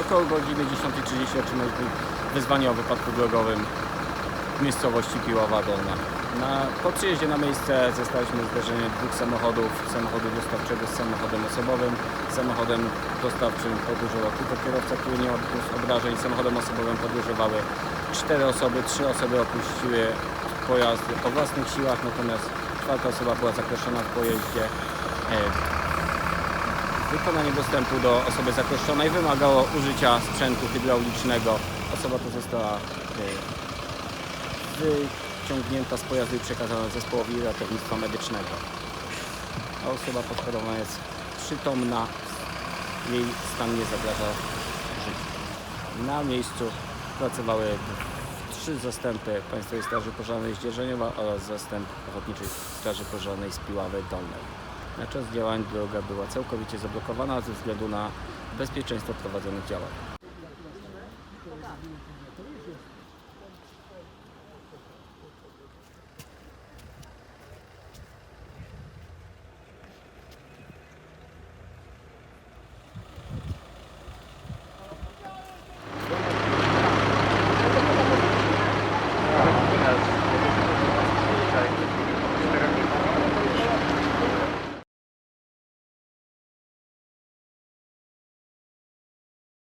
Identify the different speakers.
Speaker 1: Około godziny 10.30 otrzymaliśmy wyzwanie o wypadku drogowym w miejscowości Piława Dolna. Na, po przyjeździe na miejsce zostaliśmy zderzenie dwóch samochodów, samochodu dostawczego z samochodem osobowym. Samochodem dostawczym podróżował tylko kierowca, który nie odniósł obrażeń. Samochodem osobowym podróżowały cztery osoby, trzy osoby opuściły pojazd o własnych siłach, natomiast czwarta osoba była zakreślona w pojeździe. Wykonanie dostępu do osoby zakreślonej wymagało użycia sprzętu hydraulicznego. Osoba ta została e, wyciągnięta z pojazdu i przekazana zespołowi ratownictwa medycznego. A osoba poszkodowana jest przytomna, jej stan nie zagraża życiu. Na miejscu pracowały trzy zastępy Państwowej Straży Pożarnej z Dzierżoniowa oraz zastęp Ochotniczej Straży Pożarnej z Piławy Dolnej. Na czas działań droga była całkowicie zablokowana ze względu na bezpieczeństwo prowadzonych działań.